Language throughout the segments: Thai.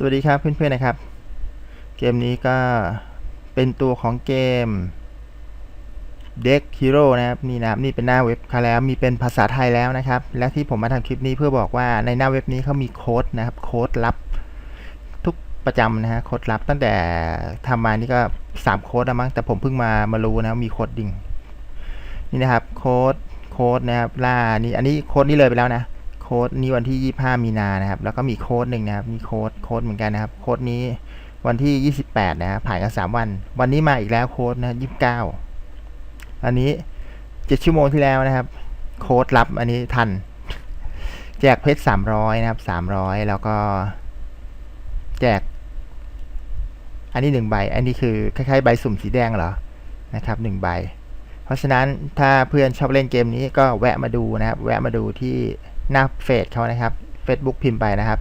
สวัสดีครับเพื่อนๆนะครับ เกมนี้ก็เป็นตัวของเกม Deck Hero นะครับนี่นะครับนี่เป็นหน้าเว็บเขาแล้วมีเป็นภาษาไทยแล้วนะครับ และที่ผมมาทำคลิปนี้เพื่อบอกว่าในหน้าเว็บนี้เขามีโค้ดนะครับโค้ดลับทุกประจำนะฮะโค้ดลับตั้งแต่ทำมานี่ก็3โค้ดแล้วมั้งแต่ผมเพิ่งมามารู้นะมีโค้ดดิ่งนี่นะครับโค้ดโค้ดนะครับล่านี่อันนี้โค้ดนี้เลยไปแล้วนะ ค้ดนี้วันที่ 25 มีนานะครับ แล้วก็มีโค้ดหนึ่งนะครับ มีโค้ดโค้ดเหมือนกันนะครับ โค้ดนี้วันที่ 28 นะครับผ่านกัน 3 วัน วันนี้มาอีกแล้วโค้ดนะ 29 อันนี้ 7 ชั่วโมงที่แล้วนะครับ โค้ดลับอันนี้ทัน แจกเพชร 300 นะครับ 300 แล้วก็ แจก อันนี้หนึ่งใบ อันนี้คือคล้ายๆใบสุ่มสีแดงเหรอ นะครับหนึ่งใบ เพราะฉะนั้นถ้าเพื่อนชอบเล่นเกมนี้ก็แวะมาดูนะครับ แวะมาดูที่ หน้าเฟซเขานะครับ Facebook พิมพ์ไปนะครับ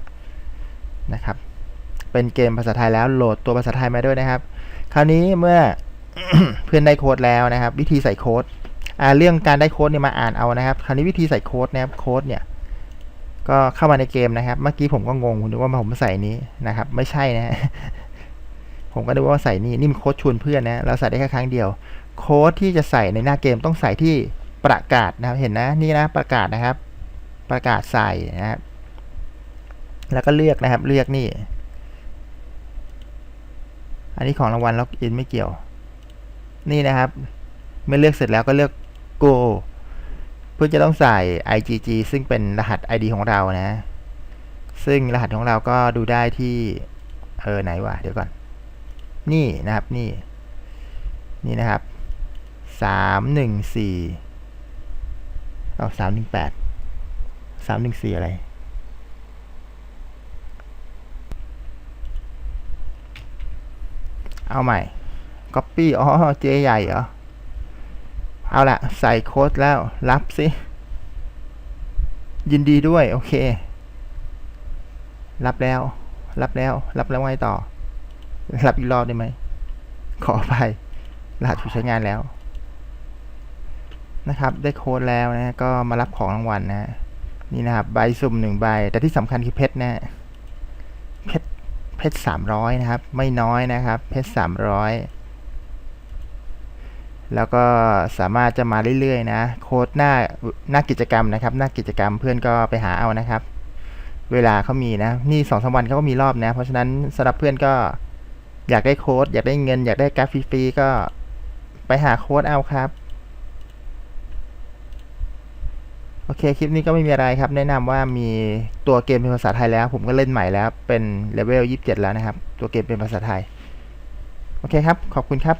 นะครับ เป็นเกมภาษาไทยแล้วโหลดตัวภาษาไทยมาด้วยนะครับ คราวนี้เมื่อเพื่อนได้โค้ดแล้วนะครับ วิธีใส่โค้ดเรื่องการได้โค้ดเนี่ยมาอ่านเอานะครับ คราวนี้วิธีใส่โค้ดนะครับโค้ดเนี่ยก็เข้ามาในเกมนะครับ เมื่อกี้ผมก็งงผมนึกว่าผมใส่นี้นะครับ ไม่ใช่นะฮะผมก็นึกว่าใส่นี่นี่มันโค้ดชวนเพื่อนนะ เราใส่ได้แค่ครั้งเดียว โค้ดที่จะใส่ในหน้าเกมต้องใส่ที่ประกาศนะครับ เห็นนะ นี่นะประกาศนะครับ ประกาศใส่นะครับ แล้วก็เลือกนะครับ เลือกนี่ อันนี้ของรางวัลล็อกอินไม่เกี่ยว นี่นะครับ เมื่อเลือกเสร็จแล้วก็เลือก go เพื่อจะต้องใส่ IgG ซึ่งเป็นรหัส ID ของเรานะ ซึ่งรหัสของเราก็ดูได้ที่ เออไหนวะ เดี๋ยวก่อน นี่นะครับ นี่ นี่นะครับสามหนึ่งสี่เอาสามหนึ่งแปด สามหนึ่งสี่อะไร เอาใหม่ Copy อ๋อเจใหญ่เหรอ เอาละใส่โค้ดแล้ว รับสิ ยินดีด้วย โอเค รับแล้ว รับแล้ว รับแล้วไงต่อ รับอีกรอบได้ไหม ขอไปรหัสถูกใช้งานแล้วนะครับ ได้โค้ดแล้วนะ ก็มารับของรางวัลนะ นี่นะครับ ใบสุ่มหนึ่งใบ แต่ที่สำคัญคือเพชรนะเพชรเพชรสามร้อยนะครับ ไม่น้อยนะครับ เพชรสามร้อยแล้วก็สามารถจะมาเรื่อยๆนะ โค้ดหน้าหน้ากิจกรรมนะครับ หน้ากิจกรรมเพื่อนก็ไปหาเอานะครับ เวลาเขามีนะ นี่สองสามวันเขาก็มีรอบนะ เพราะฉะนั้นสำหรับเพื่อนก็อยากได้โค้ดอยากได้เงิน อยากได้กราฟฟรีๆก็ไปหาโค้ดเอาครับ โอเค คลิปนี้ก็ไม่มีอะไรครับ แนะนำว่ามีตัวเกมเป็นภาษาไทยแล้ว ผมก็เล่นใหม่แล้ว เป็นเลเวล 27 แล้วนะครับ ตัวเกมเป็นภาษาไทย โอเคครับ ขอบคุณครับ